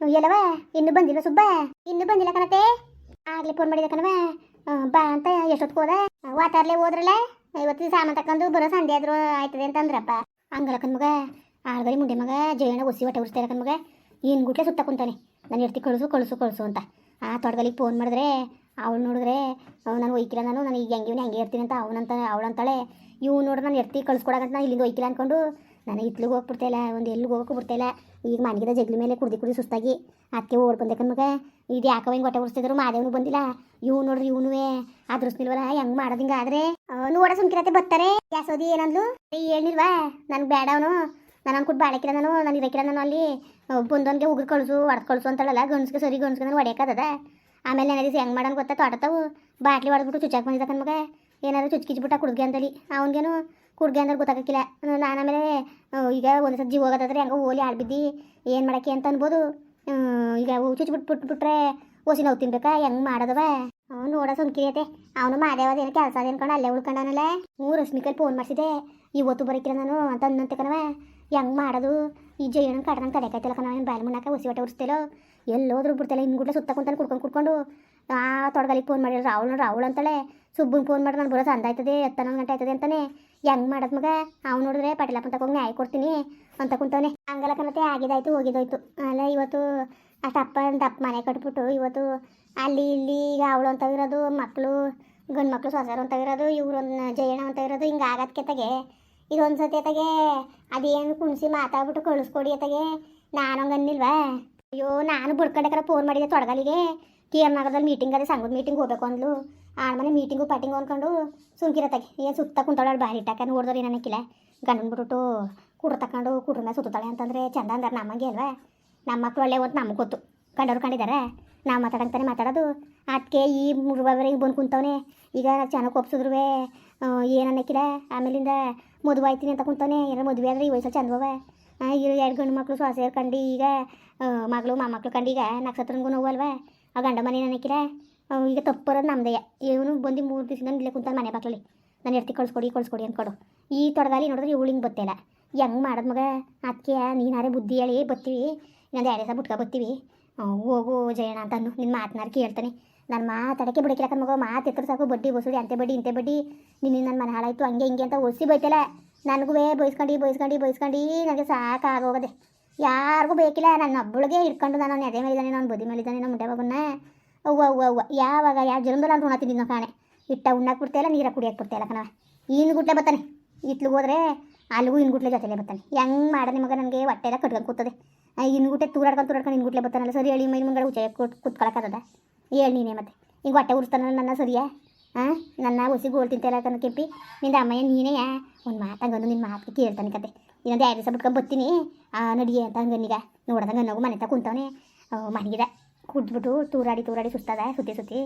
ಎಲ್ಲವ ಇನ್ನು ಬಂದಿಲ್ಲ ಸುಬ್ಬ? ಇನ್ನು ಬಂದಿಲ್ಲ ಕಣತೆ? ಆಗ್ಲಿ ಫೋನ್ ಮಾಡಿದೆ ಕಣವ. ಬಾ ಅಂತ ಎಷ್ಟೊತ್ತು ಹೋದ? ವಾತಾರ್ಲೆ ಹೋದ್ರಲ್ಲ? ಇವತ್ತು ಸಾಮಾನು ತಕೊಂಡು ಬರೋ ಸಂಡೆ ಆದ್ರೂ ಆಯ್ತದೆ ಅಂತ ಅಂದ್ರಪ್ಪ ಹಂಗಲ್ಲ ಕಣ್ಮಗ ಆಳ್ಗರಿ ಮುಂಡೆ ಮಗ, ಜಯಣ್ಣ ಒಸಿ ಹೊಟ್ಟೆ ಉರಿಸ್ತಾರ ಕಣ್ಮಗ ಏನು ಗುಟ್ಲೆ ಸುತ್ತ ಕುಂತಾನೆ. ನಾನು ಎಡ್ತಿ ಕಳಿಸು ಕಳಿಸು ಕಳಿಸು ಅಂತ. ಆ ತೋಟದಲ್ಲಿ ಫೋನ್ ಮಾಡಿದ್ರೆ ಅವಳು ನೋಡಿದ್ರೆ ನಾನು ಒಯ್ಕಿಲ್ಲ ನಾನು ನಾನು ಈಗ ಹೆಂಗೆ ಹೆಂಗೆ ಇರ್ತೀನಿ ಅಂತ ಅವನಂತ ಅವಳಂತಾಳೆ ಇವು ನೋಡ್ರೆ ನಾನು ಎರ್ತಿ ಕಳ್ಸ್ಕೊಡಕಂತ ನಾನು ಇಲ್ಲಿಂದ ಒಯ್ಕಿಲ್ಲ ಅನ್ಕೊಂಡು ನಾನು ಇತ್ಲಿಗೆ ಹೋಗ್ಬಿಡ್ತಾಯಿಲ್ಲ ಒಂದು ಎಲ್ಲಿಗೆ ಹೋಗೋಕೆ ಬಿಡ್ತಾಯಿಲ್ಲ ಈಗ ಮನೆಗಿದ ಜಗ್ಲಿ ಮೇಲೆ ಕುಡ್ದು ಕುಡಿ ಸುಸ್ತಾಗಿ. ಅದಕ್ಕೆ ಓಡ್ ಬಂದೆ ಕಣ್ಮಗ ಇದು ಯಾಕವ ಹಿಂಗೆ ಹೊಟ್ಟೆ ಉರಿಸ್ತಿದ್ರು ಮಾದೇವನು ಬಂದಿಲ್ಲ. ಇವು ನೋಡ್ರಿ ಇವನುವೆ. ಅದ್ರಸ್ನಿಲ್ವಲ್ಲ ಹೆಂಗ್ ಮಾಡೋದು ಆದರೆ? ನೋಡ ಸುಮ್ಕಿರತ್ತೆ ಬರ್ತಾರೆ. ಗ್ಯಾಸೋದಿ ಏನಂದ್ಲು? ಏನಿಲ್ವಾ ನನಗೆ ಬೇಡ ಅವನು. ನಾನು ಅನ್ಕೊಟ್ಟು ಬಾಳಕಿಲ್ಲ ನಾನು ನಾನು ಇರಕಿರ ನಾನು ಅಲ್ಲಿ. ಬಂದವನಿಗೆ ಉಗ್ರು ಕಳ್ಸು ಹೊಡೆದು ಕಳ್ಸು ಅಂತಳಲ್ಲ. ಗಂಡ್ಸ್ಗೆ ಸರಿ, ಗಂಡ್ಸ್ಗೆ ನಾನು ಒಡೆಯಕ್ಕದ ಆಮೇಲೆ ನನಗೆ ಹೆಂಗೆ ಮಾಡೋಣ ಗೊತ್ತಾ? ತೊಡತಾವು. ಬಾಟ್ಲಿ ಹೊಡೆದ್ಬಿಟ್ಟು ಚುಚ್ಚಾಕ್ ಬಂದಿದ್ದ ಕಣ್ಮಗ ಏನಾದ್ರು ಚುಚ್ಕಿಚ್ಬಿಟ್ಟ ಕುಡ್ಗೆ ಅಂತಲಿ ಅವನಿಗೇನು ಕುಡ್ಗೆ ಅಂದ್ರೆ ಗೊತ್ತಾಗಕ್ಕಿಲ್ಲ. ನಾನು ಆಮೇಲೆ ಈಗ ಒಂದು ಸತಿ ಜೀವ ಹೋಗೋದಾದ್ರೆ ಹಂಗೆ ಓಲಿ ಆಡ್ಬಿದ್ದಿ ಏನು ಮಾಡೋಕ್ಕೆ ಅಂತ ಅನ್ಬೋದು. ಈಗ ಚುಚ್ಚು ಬಿಟ್ಟು ಚುಚ್ಬಿಟ್ಟು ಬಿಟ್ಬಿಟ್ರೆ ಓಸಿ ನೋವು ತಿನ್ಬೇಕಾ, ಹೆಂಗೆ ಮಾಡೋದವ? ಅವ್ನು ನೋಡ ಸುಮ್ಕಿರಿಯತೆ ಅವನು ಮಾದೇವದ ಏನು ಕೆಲಸ ಅನ್ಕೊಂಡು ಅಲ್ಲೇ ಉಳ್ಕೊಂಡಾನಲ್ಲ ಹ್ಞೂ ರಶ್ಮಿಕಲ್ ಫೋನ್ ಮಾಡಿಸಿದೆ. ಇವತ್ತು ಬರೀಕಿರ ನಾನು ಅಂತ ಅನ್ನಂತೆ ಕಣವ. ಹೆಂಗೆ ಮಾಡೋದು? ಈ ಜೈನ ಕಡ್ದಂಗೆ ತಡೆಕಾಯ್ತಲ್ಲ ಕಣ, ಏನು ಬ್ಯಾಲ್ ಮುನ್ನಕ ಹೊಸಿ ಹೊಟ್ಟೆ ಉರಿಸ್ತೇಲೋ ಎಲ್ಲೋದ್ರು ಬಿಡ್ತಲ್ಲ ಹಿಂಗುಡ್ಲೆ ಸುತ್ತ ಕುಂತಾನೆ ಕುಡ್ಕೊಂಡು ಕುಡ್ಕೊಂಡು. ಆ ತೊಡಗಲಿಗೆ ಫೋನ್ ಮಾಡಿದ್ರು ರಾಹುಲ್ ರಾಹುಲ್ ಅಂತಾಳೆ. ಸುಬ್ಬನ್ ಫೋನ್ ಮಾಡಿ ನಾನು ಬರೋ ಸಂದ ಆಯ್ತದೆ ಎತ್ತನ ಗಂಟೆ ಆಯ್ತದೆ ಅಂತಾನೆ. ಹೆಂಗೆ ಮಾಡದ್ ಮಗ? ಅವ್ನು ನೋಡಿದ್ರೆ ಪಟೇಲಪ್ಪ ತಗೊಂಡು ನ್ಯಾಯ ಕೊಡ್ತೀನಿ ಅಂತ ಕುಂತವನೆ. ಹಂಗಲ್ಲ ಕಣತೆ ಆಗಿದಾಯ್ತು, ಹೋಗಿದೋಯ್ತು. ಅಲ್ಲ, ಇವತ್ತು ಅಷ್ಟು ಅಪ್ಪ ದಪ್ಪ ಮನೆ ಕಟ್ಬಿಟ್ಟು ಇವತ್ತು ಅಲ್ಲಿ ಇಲ್ಲಿ ಈಗ ಅವಳು ಅಂತ ಇರೋದು ಮಕ್ಕಳು ಗಂಡು ಮಕ್ಕಳು ಸೊಸಾರು ಅಂತ ಇರೋದು ಇವ್ರೊಂದು ಜಯಣ್ಣ ಅಂತ ಇರೋದು, ಹಿಂಗೆ ಆಗದಕ್ಕೆ ತಗೆ. ಇದೊಂದು ಸತಿ ತಗೆ ಅದೇನು ಕುಣಿಸಿ ಮಾತಾಡ್ಬಿಟ್ಟು ಕಳಿಸ್ಕೊಡಿ ತಗೆ ನಾನು ಹಂಗನ್ನಿಲ್ವಾ ಅಯ್ಯೋ, ನಾನು ಬುಡ್ಕೊಂಡಕ್ಕಾರ ಫೋನ್ ಮಾಡಿದೆ ತೊಡಗಲಿಗೆ ಕೆ ಎಂ ನಗರದಲ್ಲಿ ಮೀಟಿಂಗ್ ಅದೇ ಸಂಘದ ಮೀಟಿಂಗ್ ಹೋಗ್ಬೇಕು ಅಂದ್ಲು ಮನೆ ಮೀಟಿಂಗು ಪಟ್ಟಿಂಗು ಅಂದ್ಕೊಂಡು ಸುಮ್ಕಿರತ್ತಾಗೆ ಏನು ಸುತ್ತ ಕುಂತಾಳೆ ಬಾರಿ ಇಟ್ಟಾಕ ನೋಡಿದ್ರೆ ಏನಕ್ಕಿಲ್ಲ ಗಂಡನ ಬಿಟ್ಟು ಕುಡ್ರು ತಕೊಂಡು ಕುಡ್ರ ಮೇಲೆ ಸುತ್ತಾಳೆ ಅಂತಂದ್ರೆ ಚಂದ ಅಂದ್ರೆ ನಮಗೆ ಅಲ್ವಾ ನಮ್ಮ ಮಕ್ಕಳು ಒಳ್ಳೆ ಓದ್ ನಮಗೆ ಗೊತ್ತು ಕಂಡವ್ರು ಕಂಡಿದ್ದಾರೆ ನಾವು ಮಾತಾಡಂತಾನೆ ಮಾತಾಡೋದು ಅದಕ್ಕೆ ಈ ಮುರುವವರೆಗೆ ಬಂದು ಕುಂತವನೆ ಈಗ ಚೆನ್ನಾಗಿ ಒಪ್ಸಿದ್ರು ಏನು ಅನ್ನಕ್ಕಿಲ್ಲ ಆಮೇಲಿಂದ ಮದುವೆ ಆಯ್ತೀನಿ ಅಂತ ಕುಂತವನೆ ಏನಾರು ಮದುವೆ ಆದರೆ ಈ ವಯಸ್ಸಲ್ಲಿ ಚಂದವ ಈಗ ಎರಡು ಗಂಡು ಮಕ್ಕಳು ಸೊಸೆಯರು ಕಂಡು ಈಗ ಮಗಳು ಮಾಮಕ್ಳು ಕಂಡು ಈಗ ನಕ್ಷತ್ರನಿಗೂ ನೋವು ಆ ಗಂಡ ಮನೆ ನನಕಿರ ಈಗ ತಪ್ಪರೋದು ನಮ್ದೆಯ ಇವನು ಬಂದು ಮೂರು ದಿವಸದಿಂದ ಇಲ್ಲೇ ಕುಂತಾನೆ ಮನೆ ಬಾಕ್ಲಲ್ಲಿ ನಾನು ಎರ್ತಿ ಕಳ್ಸ್ಕೊಡಿ ಕಳ್ಸ್ಕೊಡಿ ಅಂದ್ಕೊಡು ಈ ತೊಡಗಾಲಿ ನೋಡಿದ್ರೆ ಇವಳಿಂಗೆ ಬತ್ತಿಲ್ಲ ಹೆಂಗೆ ಮಾಡೋದು ಮಗ? ಅದಕ್ಕೆ ನೀನಾರೇ ಬುದ್ಧಿ ಹೇಳಿ ಬತ್ತೀವಿ. ಇನ್ನೊಂದು ಎರಡು ಸಹ ಬಿಟ್ಕೊ ಬತ್ತೀವಿ. ಹೋಗು ಜಯಣ ಅಂತ ಅನ್ನು ನಿನ್ನ ಮಾತನಾರ ಕೇಳ್ತಾನೆ. ನಾನು ಮಾತಾಡಕ್ಕೆ ಬಿಡಕ್ಕಿಲ್ಲ ಮಗ. ಮಾತು ಎತ್ತರ ಸಾಕು. ಬಡ್ಡಿ ಬಸುಡಿ ಅಂತೆ ಬಡ್ಡಿ, ಇಂತೆ ಬಡ್ಡಿ. ನಿನ್ನ ನನ್ನ ಮನೆ ಹಾಳಾಯಿತು. ಹಂಗೆ ಹಿಂಗೆ ಅಂತ ಒಸಿ ಬೈತಲ್ಲ ನನಗೂ ಬೈಸ್ಕೊಂಡು ಬೈಸ್ಕೊಂಡು ಬೈಸ್ಕೊಂಡು. ನನಗೆ ಸಾಕಾಗೋಗದೆ. ಯಾರಿಗೂ ಬೇಕಿಲ್ಲ. ನನ್ನ ಒಬ್ಬಳಿಗೆ ಇಟ್ಕೊಂಡು ನಾನು ಎದೆ ಮೇಲಿದ್ದಾನೆ, ನಾನು ಬದಿ ಮೇಲಿದ್ದಾನೆ ನಮ್ಮ ಮಗನ್ನ ಅವ್ವ ಅವ್ವ ಅವ್ವ. ಯಾವಾಗ, ಯಾವ ಜನ್ಮದಲ್ಲಿ ನಾನು ಋಣ ಕಾಣೆ. ಇಟ್ಟ ಉಣ್ಣಕ್ಕೆ ಬಿಡ್ತಾಯಿಲ್ಲ ನೀರಾಗ ಕುಡಿಯಕ್ಕೆ ಬಿಡ್ತಾಯಿಲ್ಲ ಕಣವ ಇನ್ನು ಗುಟ್ಲೆ ಬರ್ತಾನೆ. ಇತ್ಲಿಗೆ ಹೋದ್ರೆ ಅಲ್ಲಿಗೂ ಇನ್ಗುಟ್ಲೆ ಜೊತೆಲೇ ಬರ್ತಾನೆ. ಹೆಂಗೆ ಮಾಡ ನಿಮಗೆ ನನಗೆ? ಹೊಟ್ಟೆ ಎಲ್ಲ ಕಟ್ಕೊಂಡು ಕೂತದೆ. ಇನ್ ಗುಟ್ಟೆ ತೂರಾಡ್ಕೊಂಡು ತೂರಾಡ್ಕೊಂಡು ಇನ್ಗುಟ್ಲೆ ಬರ್ತಾನಲ್ಲ, ಸರಿ ಹೇಳಿ ಮೈ ಮುಂಗಡೆ ಉಚ್ಚ ಕುತ್ಕೊಳಕ್ಕದ ಹೇಳಿ ನೀನೇ ಮತ್ತೆ. ಈಗ ಹೊಟ್ಟೆ ಉರಿಸ್ತಾನಲ್ಲ ನನ್ನ ಸರಿಯಾ? ಹಾಂ ನನ್ನ ಗೋಲ್ ತಿಂತಾಯಿಲ್ಲ ಕಣ ಕೆಂಪಿ. ನಿಂದ ಅಮ್ಮಯ್ಯ ನೀನೇ ಒಂದು ಮಾತಂಗನು ನಿನ್ನ ಮಾತು ಕೇಳ್ತಾನೆ ಕತೆ. ಇನ್ನೊಂದು ಎರಡು ದಿವಸ ಬಿಟ್ಕೊಂಡು ಬರ್ತೀನಿ. ನಡಿಗೆ ಅಂತ ಹಂಗನಿಗ ನೋಡ್ದಂಗೆ ಅನ್ನೋಗು ಮನೆ ತ ಕುಂತವನೆ. ಮನೆಗಿದ. ಕುಡ್ದ್ಬಿಟ್ಟು ತೂರಾಡಿ ತೂರಾಡಿ ಸುಸ್ತದ, ಸುತ್ತಿ ಸುತ್ತಿ.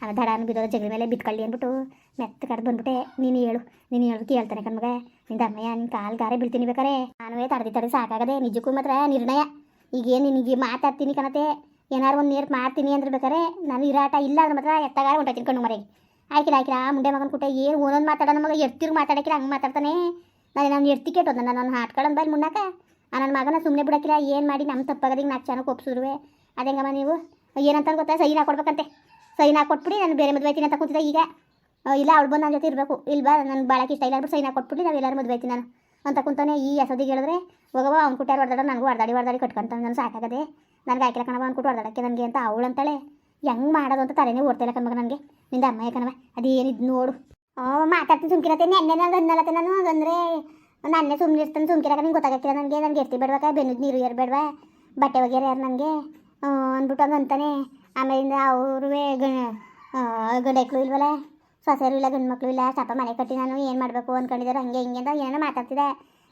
ಆ, ದಡಾನು ಬಿದ್ದೋದ ಜಗಳ ಮೇಲೆ ಬಿತ್ಕೊಳ್ಳಿ ಅಂದ್ಬಿಟ್ಟು ಮೆತ್ತ ಕಡ್ದು ಬಂದ್ಬಿಟ್ಟೆ. ನೀನು ಹೇಳು ನೀನು ಹೇಳು ಕೇಳ್ತಾನೆ ಕಣ್ಮಗ ನಿಂದ ಅಮ್ಮಯ್ಯ ನಿನ್ನ ಕಾಲು ಗಾರೆ ಬೀಳ್ತೀನಿ ಬೇಕಾರೆ. ನಾನುವೇ ತಡೆದಿ, ತಡೆದು ಸಾಕಾಗದೆ ನಿಜಕ್ಕೂ ಮಾತ್ರ ನಿರ್ಣಯ. ಈಗೇನು ನಿನಗೆ ಮಾತಾಡ್ತೀನಿ ಕಣತೆ. ಏನಾರು ಒಂದು ನೀರು ಮಾಡ್ತೀನಿ ಅಂದ್ರೆ ಬೇಕಾರೆ, ನಾನು ಇರಾಟ ಇಲ್ಲ ಅಂದ್ರೆ ಮಾತ್ರ ಎತ್ತಗಾರ ಹೊಂಟಾಯ್ತೀನಿ ಕಣ್ಣು ಮರೆಗೆ ಆಯ್ಕಿರ ಆ ಮುಂಡೆ ಮಗನ ಕುಟ್ಟ ಏನು ಒಂದೊಂದು ಮಾತಾಡೋ ಮಗ ಎರ್ತಿರು ಮಾತಾಡಕಿರ, ಹಂಗೆ ಮಾತಾಡ್ತಾನೆ. ನಾನು ನಾನು ಎರ್ತಿ ಕೆಟ್ಟೋದ ನಾನು ಹಾಟ್ಕೊಳ್ಳೋದು ಬೈಲ್ ಆ ನನ್ನ ಮಗನ ಸುಮ್ಮನೆ ಬಿಡಕಿರ, ಏನು ಮಾಡಿ ನಮ್ಮ ತಪ್ಪಾಗದಿಗೆ ನಾಲ್ಕು ಚೆನ್ನಾಗಿ ಒಪ್ಸಿದ್ರು ಅದೇಂಗಮ್ಮ ನೀವು? ಏನಂತ ಗೊತ್ತಾ? ಸೈನ್ ಹಾಕೊಡ್ಬೇಕಂತೆ ಸೈನ್ ಹಾಕೊಟ್ಬಿಡಿ ನಾನು ಬೇರೆ ಮದುವೆ ಆಯ್ತೀನಿ ಅಂತ ಕೂತಿದ್ದೆ ಈಗ. ಇಲ್ಲ, ಅವಳು ಬಂದು ನನ್ನ ಜೊತೆ ಇರಬೇಕು. ಇಲ್ವಾ ನನ್ನ ಬಾಳಕ್ಕೆ ಇಷ್ಟ ಇಲ್ಲ ಅಂದ್ಬಿಟ್ಟು ಸೈನ್ ಹಾಕೊಟ್ಬಿಡಿ ನಾವು ಎಲ್ಲರೂ ಮದುವೆ ಆಯ್ತೀನಿ ನಾನು ಅಂತ ಕುಂತಾನೆ ಈ ಹಸದಿಗೆ ಹೇಳಿದ್ರೆ ಹೋಗವ ಅವ್ನು ಕುಟ್ಟಾರು ಹೊಡೆದಾಡ ನನಗೂ ಹೊಡೆದಾಡಿ ಹೊಡೆದಾಡಿ ಕಟ್ಕೊಂತ ನಾನು ಸಾಕಾಗದೆ. ನನಗೆ ಹಾಕಿಲ್ಲ ಕಣವ ಅವ್ನು ಕುಟ್ಟು ಹೊಡೆದಾಡಕ್ಕೆ ನನಗೆ ಅಂತ ಅವಳು ಅಂತಾಳೆ. ಹೆಂಗೆ ಮಾಡೋದು ಅಂತ ತಲೆನೇ ಓಡ್ತಾಯಿಲ್ಲ ಕಣ್ಮಗ ನನಗೆ ನಿಂದ ಅಮ್ಮ ಯಾಕನವ ಅದೇನಿದ್ ನೋಡು. ಮಾತಾಡ್ತೀನಿ ಸುಮ್ಕಿರತ್ತೆ ನೆನ್ನೆ ನಾನು ಅನ್ನಲತ್ತೆ ನಾನು. ಹಂಗಂದ್ರೆ ನನ್ನೆ ಸುಮ್ಮನೆ ಇರ್ತಾನೆ ಸುಮ್ಕಿರಕ್ಕೆ ನಿಂಗೆ ಗೊತ್ತಾಗತ್ತಿಲ್ಲ ನನಗೆ. ನನಗೆ ಎತ್ತಿ ಬೇಡವಾ ಬೆನ್ನದ ನೀರು ಏರ್ಬೇಡವಾ ಬಟ್ಟೆ ಒಗೆಯರ್ ಯಾರು ನನಗೆ? ಅಂದ್ಬಿಟ್ಟು ಹಂಗೆ ಅಂತಾನೆ. ಆಮೇಲಿಂದ ಗಣ ಗಂಡೈಕ್ಳು ಇಲ್ವಲ್ಲ ಸೊಸೆರು ಇಲ್ಲ ಗಂಡು ಮಕ್ಕಳು ಇಲ್ಲ ಸಪ ಮನೆ ಕಟ್ಟಿ ನಾನು ಏನು ಮಾಡಬೇಕು ಅಂದ್ಕೊಂಡಿದ್ದಾರೆ ಹಂಗೆ ಹಿಂಗೆ ಅಂತ ಏನೋ ಮಾತಾಡ್ತಿದ್ದೆ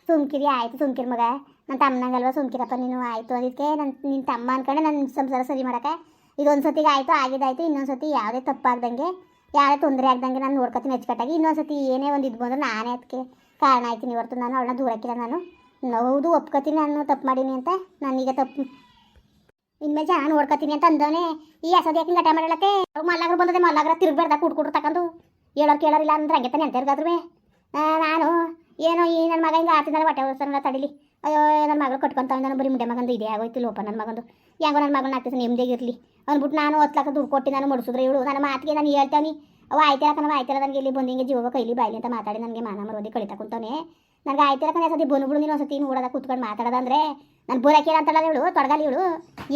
ಸುಮ್ಕಿರಿ, ಆಯಿತು ಸುಮ್ಕಿರಿ ಮಗ. ನನ್ನ ತಮ್ಮನಂಗಲ್ವ ಸುಮ್ಕಿರಪ್ಪ ನೀನು, ಆಯಿತು. ಅದಕ್ಕೆ ನನ್ನ ನಿನ್ನ ತಮ್ಮ ಅಂದ್ಕೊಂಡೆ ನನ್ನ ಸಂಸಾರ ಸರಿ ಮಾಡೋಕೆ ಇದೊಂದು ಸತಿಗೆ ಆಯಿತು, ಆಗಿದ್ದಾಯ್ತು, ಇನ್ನೊಂದು ಸತಿ ಯಾವುದೇ ತಪ್ಪಾಗ್ದಂಗೆ, ಯಾರೇ ತೊಂದರೆ ಆಗ್ದಂಗೆ ನಾನು ನೋಡ್ಕೊತೀನಿ ಅಚ್ಚುಕಟ್ಟಾಗಿ. ಇನ್ನೊಂದು ಸತಿ ಏನೇ ಒಂದು ಇದು ಬಂದ್ರೆ ನಾನೇ ಅದಕ್ಕೆ ಕಾರಣ ಆಯ್ತೀನಿ ಹೊರತು. ನಾನು ಅವಳನ್ನ ದೂರಕ್ಕಿಲ್ಲ ನಾನು. ಹೌದು, ಒಪ್ಕೋತೀನಿ ನಾನು, ತಪ್ಪು ಮಾಡೀನಿ ಅಂತ. ನಾನೀಗ ತಪ್ಪು. ಇನ್ಮೇಲೆ ಜನ ನೋಡ್ಕೊತೀನಿ ಅಂತ ಅಂದವನೇ, ಈ ಅಸದ ಯಾಕೆ ಗಟ ಮಾಡಲತ್ತೆ ಮಲ್ಲಾಗ್ರು ಬಂದದೆ, ಮಲ್ಲಾಗ್ರ ತಿರುಗ್ಬೇಡ್ದ ಕೂಡ್ ಕುಡ್ರು ತಕೊಂಡು ಹೇಳೋರು ಕೇಳೋರಿಲ್ಲ ಅಂದ್ರೆ ಹಂಗೆ ತಾನೆ ಅಂತಾರ್ಗಾದ್ರು ನಾನು, ಏನೋ ಈ ನನ್ನ ಮಗ ಹಿಂಗೆ ಆತಿದ್ದಾನೆ ಹೊಟ್ಟೆ ಉರ್ಸಲ್ಲ ತಡಿಲಿ. ಅಯ್ಯೋ ನನ್ನ ಮಗಳು ಕಟ್ಕೊಂತಾವ ನಾನು ಬರೀ ಮುಂಡೆ ಮಗಂದು ಇದೆ ಆಗೋಯ್ತು ಲೋಪ ನನ್ನ ಮಗಂದು. ಯಾಕೋ ನನ್ನ ಮಗನ ಆಗ್ತದೆ ನೆಮ್ಮದಿಯಾಗಿರಲಿ ಅಂದ್ಬಿಟ್ಟು ನಾನು ಹತ್ತು ದುಡ್ಡು ಕೊಟ್ಟು ನಾನು ಮುಡಿಸಿದ್ರೆ ಇವಳು. ನನ್ನ ಮಾತಿಗೆ ನಾನು ಹೇಳ್ತಾವನಿ. ಅವ ಆಯ್ತಿಲ್ಲ ಕಣವ ಆಯ್ತಿರ ನನಗೆ ಇಲ್ಲಿ ಬಂದು ಜೀವ ಕೈಲಿ ಬಾಯಿಲಿ ಅಂತ ಮಾತಾಡಿ ನನಗೆ ಮಾನ ಮರೋದಿ ಕಳಿತಾ ಕುಂತವನೆ. ನನಗೆ ಆಯ್ತಿಲ್ಲ ಕಣ ಸತಿ ಬಂದ್ಬಿಡು ನೀನು ಒಂದ್ಸತಿ ನೋಡೋದ ಕೂತ್ಕೊಂಡು ಮಾತಾಡೋದಂದ್ರೆ ನಾನು ಬೋರಾಕಿಲ್ಲ ಅಂತಲ್ಲ ಇವಳು, ತೊಡಗಲಿ ಇವಳು.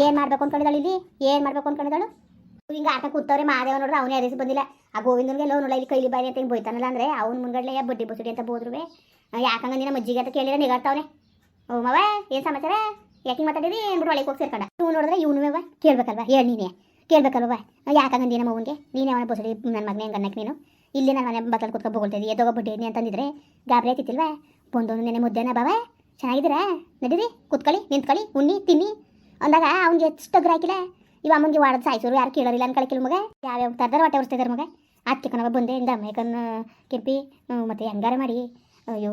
ಏನು ಮಾಡ್ಬೇಕು ಅನ್ಕೊಂಡಿದ್ದಾಳು ಇಲ್ಲಿ? ಏನು ಮಾಡ್ಬೇಕು ಅಂದ್ಕೊಂಡಿದ್ದಾಳು ಹಿಂಗೆ ಆಟ ಕೂತವ್ರೆ, ಮಾದೇವ ನೋಡ್ರೆ ಅವನೇ ಅರಿಸಿ ಬಂದಿಲ್ಲ. ಆ ಗೋವಿಂದನಿಗೆ ಲೋ ನೋಡ ಇಲ್ಲಿ ಕೈಲಿ ಬಾಯಿ ಅಂತ ಹಿಂಗೆ ಬೈತಾನಲ್ಲ ಅಂದರೆ ಅವ್ನ ಮುಂಗಡಲೆ ಬಡ್ಡಿ ಬಸುಡಿ ಅಂತ ಬೋದ್ರುವೆ ಯಾಕಂಗ ನಿನ್ನ ಮಜ್ಜಿಗೆ ಅಂತ ಕೇಳಿದ್ರೆ ನಿಗಾಡ್ತಾವನೆ ಓ, ಮವ, ಏನು ಸಮಾಚಾರ? ಯಾಕೆ ಮಾತಾಡಿದ್ರಿ? ಏನ್ಬಿಟ್ಟು ಒಳಗೆ ಹೋಗಿ ಸೇರ್ಕೊಂಡ. ನೀವು ನೋಡಿದ್ರೆ ಇವನು ಕೇಳ್ಬೇಕಲ್ವಾ? ಹೇಳಿ ನೀನೇ. ಕೇಳ್ಬೇಕಲ್ವ ಯಾಕಂಗಂದಿ ನಮ್ಮ ನೀನೇ ಅವನ ಬಸಡಿ ನನ್ನ ಮಗನೇ ಗನ್ನಕ್ಕೆ ನೀನು? ಇಲ್ಲಿ ನನ್ನ ಮನೆ ಬತ್ತಲ್ಲಿ ಕುತ್ಕೊಂಡು ಬೊಗಳ್ತಿದ್ದಿ ಎದೋಗ ಅಂತಂದಿದ್ರೆ ಗಾಬರಿ ಆಯ್ತಿಲ್ವಾ ಬಂದವನು ನೆನೆ ಮುದ್ದೆನ, ಬಾವ. ಚೆನ್ನಾಗಿದ್ದೀರಾ? ನಡೀರಿ, ಕುತ್ಕೊಳ್ಳಿ, ನಿಂತ್ಕೊಳ್ಳಿ, ಉಣ್ಣಿ, ತಿನ್ನಿ. ಅಂದಾಗ ಅವ್ನಿಗೆ ಎಷ್ಟು ಹಾಕಿಲ್ಲ. ಇವ ಅಮ್ಮನಿಗೆ ವಾಡದ ಸಾಯಿಸೋರು ಯಾರು ಕೇಳೋರಿಲ್ಲ ಅನ್ಕೊಳಕಿಲ್ಲ ಮಗ. ಯಾವ್ಯಾವ ತರ್ದಾರ ಹೊಟ್ಟೆ ಉರ್ಸ್ತಿದಾರೆ ಮಗ? ಅದಕ್ಕೆ ಕಣವ ಬಂದೆ, ಇಂದ ಮೇಕನ್ನು ಕೆಂಪಿ ಮತ್ತೆ ಹೆಂಗಾರ ಮಾಡಿ. ಅಯ್ಯೋ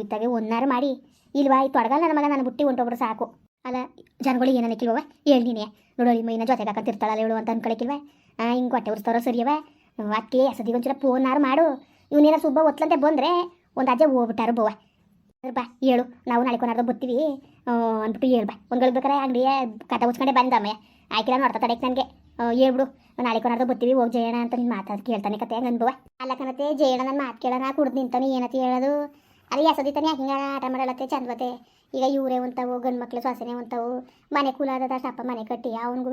ಇತ್ತಾಗೆ ಒಂದಾರು ಮಾಡಿ. ಇಲ್ವಾ ಈ ತೊಡಗಲ್ಲ ನನ್ನ ಮಗ ನಾನು ಬುಟ್ಟಿ ಹೊಂಟೋಗ್ಬಿಟ್ರೆ ಸಾಕು. ಅಲ್ಲ ಜನಗಳಿಗೆ ಏನ ಅನ್ನಕ್ಕಿಲ್ವ ಹೇಳಿ ನೀನೆ. ನಿಮ್ಮ ಮೈನ ಜೊತೆಗೆ ಹಾಕಂತಿರ್ತಾಳಲ್ಲ ಹೇಳು ಅಂತ ಅನ್ಕೊಳಕಿಲ್ವ? ಹಿಂಗೆ ಹೊಟ್ಟೆ ಉರ್ಸ್ತಾರೋ ಸರಿಯವ ಅದಕ್ಕೆ ಸದಿಗೆ ಒಂಚೂರ ಫೋನಾರು ಮಾಡು. ಇವನೇನ ಸುಬ್ಬ ಒತ್ಲಂತೆ ಬಂದರೆ ಒಂದು ಅಜ್ಜೆ ಹೋಗ್ಬಿಟ್ಟಾರು ಬವ್ವ. ಬಾ, ಹೇಳು. ನಾವು ನಾಳೆ ಕೊನಾರ್ದು ಬರ್ತೀವಿ ಅಂದ್ಬಿಟ್ಟು ಹೇಳ್ ಬಾ. ಒಂದು ಬೇಕಾರೆ ಉಚ್ಕೊಂಡೆ ಬಂದಮ್ಮ ಆಯ್ಕಿಲ್ಲ ನೋಡ್ತಾ ತಡೆಕ್ ನನಗೆ. ಹೇಳ್ಬಿಡು ನಾಳೆ ಕೊನಾರ್ದು ಬರ್ತೀವಿ ಹೋಗಿ ಜಯಣ ಅಂತ ನೀನು ಮಾತಾಡಿ ಕೇಳ್ತಾನೆ ಕತೆ ಹಂಗೆ ಅನ್ಬವ ಅಲ್ಲ ಕಣತೆ ಜಯಣ ನನ್ನ ಮಾತು ಕೇಳೋಣ, ಕುಡ್ದು ನಿಂತಾನೆ ಏನಂತ ಹೇಳೋದು? ಅದು ಯಾಕೆ ಹಿಂಗೆ ಆಟ ಮಾಡಲತ್ತೆ ಚಂದವತೆ ಈಗ ಇವರೇ ಉಂತಾವು, ಗಂಡು ಮಕ್ಳು ಸ್ವಾಸನೆ ಉಂತಾವು. ಮನೆ ಕೂಲಾದ ಅಪ್ಪ ಮನೆ ಕಟ್ಟಿ ಅವನಿಗೂ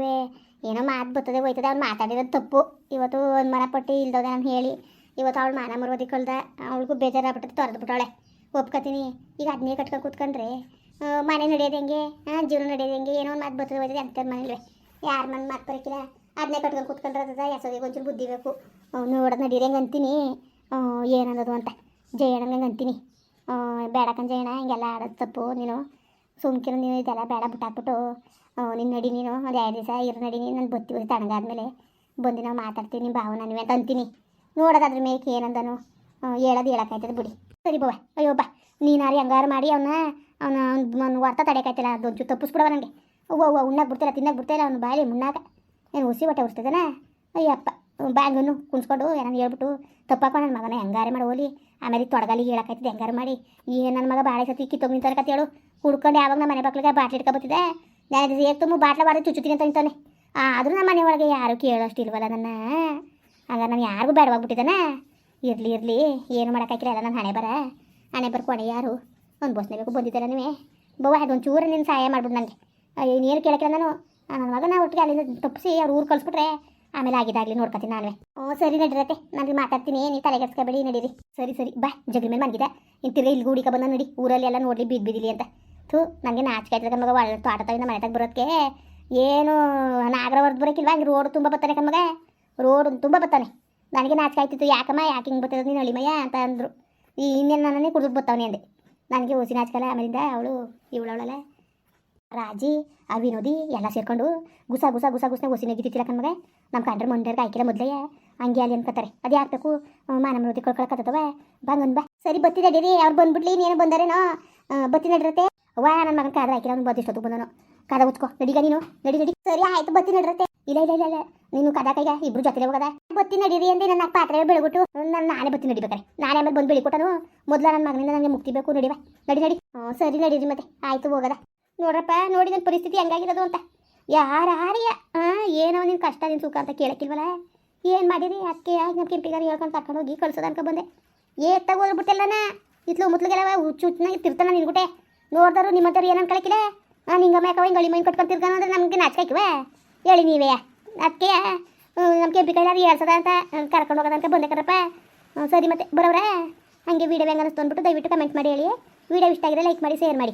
ಏನೋ ಮಾತು ಬರ್ತದೆ ಹೋಯ್ತದೆ. ಅವ್ನು ಮಾತಾಡಿರೋದು ತಪ್ಪು. ಇವತ್ತು ಒಂದು ಮನ ಪಟ್ಟಿ ಇಲ್ದೋದೆ ನಾನು ಹೇಳಿ. ಇವತ್ತು ಅವಳು ಮಾನ ಮರೋದಿ ಕಳ್ದ, ಅವಳಿಗೂ ಬೇಜಾರಾಗ್ಬಿಟ್ಟು ತೊರೆದು ಬಿಟ್ಟವಳೆ ಒಪ್ಕೊತೀನಿ. ಈಗ ಅದನ್ನೇ ಕಟ್ಕೊಂಡು ಕೂತ್ಕೊಂಡ್ರೆ ಮನೆ ನಡೆಯೋದು ಹೆಂಗೆ? ಜೀವನ ನಡೆಯೋದು ಹೆಂಗೆ? ಏನೋ ಒಂದು ಮಾತು ಬರ್ತದೆ ಹೋಯ್ತದೆ ಅಂತ ಮನೇಲಿ ಯಾರು ಮನೆ ಮಾತು ಬರೋಕ್ಕಿಲ್ಲ ಅದನ್ನೇ ಕಟ್ಕೊಂಡು ಕೂತ್ಕೊಂಡ್ರೆ ಅದ ಎಸೋದಿಗೆ ಒಂಚೂರು ಬುದ್ಧಿ ಬೇಕು. ನೋಡೋದು ನಡೀರಿ ಹೆಂಗೆ ಅಂತೀನಿ ಏನನ್ನೋದು ಅಂತ. ಜಯಣ್ಣಂಗೆ ಅಂತೀನಿ ಆ, ಬೇಡಕನ್ ಜಯಣ್ಣ ಹಿಂಗೆಲ್ಲ ಆಡೋದು ತಪ್ಪು ನೀನು. ಸುಮ್ಕಿರು ನೀನು ಇದೆಲ್ಲ ಬೇಡ ಬಿಟ್ಟಾಕ್ಬಿಟ್ಟು ನಿನ್ನ ನಡಿ ನೀನು ಒಂದು ಎರಡು ದಿವಸ ಇರು ನಡಿ ನೀನು ನಾನು ಬತ್ತಿ ತಣ್ಣಗಾದ್ಮೇಲೆ ಬಂದು ನಾವು ಮಾತಾಡ್ತೀನಿ ನಿಮ್ಮ ಭಾವ ನಾನು ಅಂತ ಅಂತೀನಿ. ನೋಡೋದಾದ್ರ ಮೇಕೆ ಏನಂದನು? ಹೇಳೋದು ಹೇಳೋಕ್ಕಾಯ್ತದ ಬಿಡಿ. ಸರಿ ಬವ್ವ ಅಯ್ಯೋ ಬಾ. ನೀನಾರಿ ಹಂಗಾರು ಮಾಡಿ ಅವನ ಅವನ ಅವ್ನ ವಾರ್ತ ತಡೆಯಕಾಯ್ತಿಲ್ಲ ಅದೊಂಚೂರು ತಪ್ಪಿಸ್ಬಿಡವ ನನಗೆ ಅವ್ವ ಅವ್ವ ಉಣ್ಣಾಕ್ ಬಿಡ್ತಿಲ್ಲ ತಿನ್ನಕ್ಕೆ ಬಿಡ್ತಿಲ್ಲ ಅವ್ನು ಬಾಯಲ್ಲಿ ಮುನ್ನಾಗ ಏನು ಉಸಿ ಹೊಟ್ಟೆ ಉರ್ಸ್ತದನ ಅಯ್ಯಪ್ಪ. ಬ್ಯಾಂಗನ್ನು ಕುಣಿಸ್ಕೊಂಡು ಏನಾದ್ರು ಹೇಳ್ಬಿಟ್ಟು ತಪ್ಪಾಕ ನನ್ನ ಮಗನ, ಹೆಂಗಾರೆ ಮಾಡಿ, ಹೋಲಿ. ಆಮೇಲೆ ತೊಡಗಲಿ ಹೇಳಕ್ಕಾಯ್ತದೆ ಹೆಂಗಾರು ಮಾಡಿ. ಈಗ ನನ್ನ ಮಗ ಬಾಳೆ ಸತಿ ಕಿತ್ತೋಗಿ ನಿಂತಾರೆ ಕತೆ ಹೇಳು. ಕುಡ್ಕೊಂಡು ಯಾವಾಗ ನಮ್ಮ ಮನೆ ಬಾಕ್ಲಿಗೆ ಬಾಟ್ಲಿ ಇಟ್ಕೊಬತ್ತಿದೆ ನಾನು ಏಕ್ ತುಂಬ ಬಾಟ್ಲ ಬಾರಿ ಚುಚ್ಚುತ್ತೀನಿ ಅಂತ ನಿಂತಾನೆ ಆದರೂ ನಮ್ಮ ಮನೆ ಒಳಗೆ ಯಾರು ಕೇಳೋಷ್ಟು ಇಲ್ವಲ್ಲ ನನ್ನ? ಹಂಗ ನಾನು ಯಾರಿಗೂ ಬೇಡವಾಗ್ಬಿಟ್ಟಿದ್ದಾನೆ ಇರಲಿ ಇರಲಿ, ಏನು ಮಾಡೋಕ್ಕಾಗಿಲ್ಲ ಎಲ್ಲ ನನ್ನ ಹಣೆ ಬರ. ಹಣೆ ಕೊಡಿ ಯಾರು? ಒಂದು ಬಸ್ನೇ ಬೇಕು ಬಂದಿದ್ದಲ್ಲ ನೀವೇ. ಬವ್ವ ಅದೊಂದು ಚೂರು ನಿನ್ನ ಸಹಾಯ ಮಾಡ್ಬಿಡು ನನಗೆ ಏನು ಕೇಳಕ್ಕಿಲ್ಲ ನಾನು. ನನ್ನ ಮಗನ ಒಟ್ಟಿಗೆ ಅಲ್ಲಿಂದ ತಪ್ಪಿಸಿ ಅವ್ರು ಊರು ಕಳಿಸ್ಬಿಟ್ರೆ ಆಮೇಲೆ ಆಗಿದಾಗ್ಲಿ ನೋಡ್ಕೊತೀನಿ ನಾನುವೆ. ಓ, ಸರಿ ನಡಿರತ್ತೆ ನನಗೆ ಮಾತಾಡ್ತೀನಿ. ನೀವು ತಲೆಗೆಡ್ಸ್ಕೊಬೇಡಿ ನಡೀರಿ. ಸರಿ ಸರಿ. ಬಾ, ಜಗ್ಲಿ ಮೇಲೆ ಮನ್ಗಿದೆ ಇನ್ನು ತಿರ್ಗಿ ಇಲ್ಲಿ ಗೂಡಿಕ ಬಂದ ನಡಿ. ಊರಲ್ಲಿ ಎಲ್ಲ ನೋಡಲಿ ಬಿದ್ದು ಬಿದ್ದಿಲಿ ಅಂತ. ಥೂ ನನಗೆ ನಾಚಿಕೆ ಆಯ್ತದ ಮಗ ಒಳ್ಳೆ ತೋಟದಿಂದ ತಗೊಂಡ ಮನೆ ತಗ ಬರೋದಕ್ಕೆ ಏನು ನಾಗರ ಹೊರದು ಬರೋಕ್ಕಿಲ್ವಾ ಹಂಗೆ ರೋಡ್ ತುಂಬ ಬರ್ತಾನೆ ಕಮ್ಮಗ ರೋಡ್ ತುಂಬ ಬರ್ತಾನೆ ನನಗೆ ನಾಚಿಕೆ ಆಯ್ತಿತ್ತು. ಯಾಕಮ್ಮ, ಯಾಕೆ ಹಿಂಗೆ ಬರ್ತದ ನೀನು ಅಳಿಮಯ್ಯ ಅಂತ ಅಂದರು. ಈ ಇನ್ನೇನು ನನ್ನೇ ಕುಡಿದು ಬರ್ತಾವನೆ ಅಂದೆ. ನನಗೆ ಓಸಿ ನಾಚಿಕಲ್ಲ ಆಮೇಲಿಂದ ಅವಳು, ಇವಳವಳಲ್ಲ. ರಾಜಿ ಆ ವಿನೋದಿ ಎಲ್ಲ ಸೇರ್ಕೊಂಡು ಗುಸ ಗುಸ ಗುಸ ಗುಸ್ನ ಒಸಿನಾಗಿದ್ದಿತ್ತಿಲ್ಲ ಕಣ್ಮಗ ನಮ್ಮ ಕಂಡ್ರೆ ಮಂಡ್ಯರ್ಗೆ ಆಯ್ಕಿಲ್ಲ ಮೊದಲೇ ಹಂಗೆ ಅಲ್ಲಿ ಅನ್ಕೋತಾರೆ. ಅದು ಯಾಕೆ ಬೇಕು? ಮಾನ ಮೃತಿ ಕೊಳ್ಕೊಳಕತ್ತವ ಬಂಗನ್ ಬಾ ಸರಿ ಬತ್ತಿ ನಡೀರಿ ಅವ್ರು ಬಂದ್ಬಿಡ್ಲಿ, ನೀನು ಬಂದಾರೇನೋ? ಬತ್ತಿ ನಡಿರತ್ತೆ. ವಾ ನನ್ನ ಮಗನ ಕಾದ್ರೆ ಹಾಕಿಲ್ಲ, ಅವ್ನು ಬದಿಷ್ಟೊತ್ತು ಬಂದನು? ಕದ ನಡಿಗ ನೀನು, ನಡಿ ನಡಿ. ಸರಿ, ಆಯ್ತು ಬತ್ತಿ ನಡಿರತ್ತೆ. ಇಲ್ಲ ಇಲ್ಲ ಇಲ್ಲ ಇಲ್ಲ. ನೀನು ಕದ ಕೈಗ ಇಬ್ರು ಜೊತೆಲೆ ಹೋಗದ. ಬತ್ತಿ ನಡೀರಿ ಅಂದೆ ನನ್ನ ಪಾತ್ರೆ ಬೆಳಗುಟ್ಟು. ನಾನು ನಾನೇ ಬತ್ತಿ ನಡಿಬೇಕಾರೆ. ನಾನೇ ಆಮೇಲೆ ಬಂದು ಬೆಳಿ ಕೊಟ್ಟನು. ಮೊದಲ ನನ್ನ ಮಗನಿಂದ ನನಗೆ ಮುಕ್ತಿ ಬೇಕು ನಡಿವ ನಡಿ ನಡಿ. ಸರಿ, ನಡೀರಿ ಮತ್ತೆ. ಆಯ್ತು, ಹೋಗದ. ನೋಡ್ರಪ್ಪ ನೋಡಿ ನನ್ನ ಪರಿಸ್ಥಿತಿ ಹೆಂಗಾಗಿರೋದು ಅಂತ. ಯಾರ್ಯಾರಿಯ ಹಾಂ ಏನೋ ನಿನ್ನ ಕಷ್ಟ ನಿನ್ನ ಸುಖ ಅಂತ ಕೇಳಕ್ಕಿಲ್ವಲ್ಲ ಏನು ಮಾಡಿರಿ ಅದಕ್ಕೆ ಯಾಕೆ ನಮ್ಮ ಕೆಂಪಿಗಾರ ಹೇಳ್ಕೊಂಡು ಕರ್ಕೊಂಡು ಹೋಗಿ ಕಳ್ಸೋದು ಅನ್ಕೊ ಬಂದೆ. ಏ ತಗೋದ್ಬಿಟ್ಟೆಲ್ಲನ ಇತ್ಲು ಮುತ್ಲಿಗೆಲ್ಲ ಹುಚ್ಚು ಹುಚ್ಚನಾಗಿ ತಿರ್ತಾನ ನಿನ್ಗುಟೆ ನೋಡಿದ್ರು ನಿಮ್ಮ ಹತ್ರ ಏನು ಅನ್ಕೊಳಕಿಲ್ಲ ನಾನು ಹಿಂಗ ಮೇಕವ ಹಿಂಗೆ ಅಳಿ ಮೈನ್ ಕಟ್ಕೊಂಡು ತಿರ್ಗಾನ ಅಂದ್ರೆ ನಮಗೆ ನಾಚಿಕಾಯ್ಕಿವ? ಹೇಳಿ ನೀವೇ. ಅದಕ್ಕೆ ನಮ್ಮ ಕೆಂಪಿ ಕೈಲಾರಿ ಹೇಳ್ಸದ ಅಂತ ಕರ್ಕೊಂಡು ಹೋಗೋದ ಅಂತ ಬಂದೆ ಕರಪ್ಪ ಸರಿ ಮತ್ತೆ, ಬರೋವ್ರೆ? ಹಾಗೆ ವೀಡಿಯೋ ಹೆಂಗೆ ಅನಿಸ್ತು ಅಂದ್ಬಿಟ್ಟು ದಯವಿಟ್ಟು ಕಮೆಂಟ್ ಮಾಡಿ ಹೇಳಿ. ವೀಡಿಯೋ ಇಷ್ಟ ಆಗಿದ್ರೆ ಲೈಕ್ ಮಾಡಿ ಶೇರ್ ಮಾಡಿ.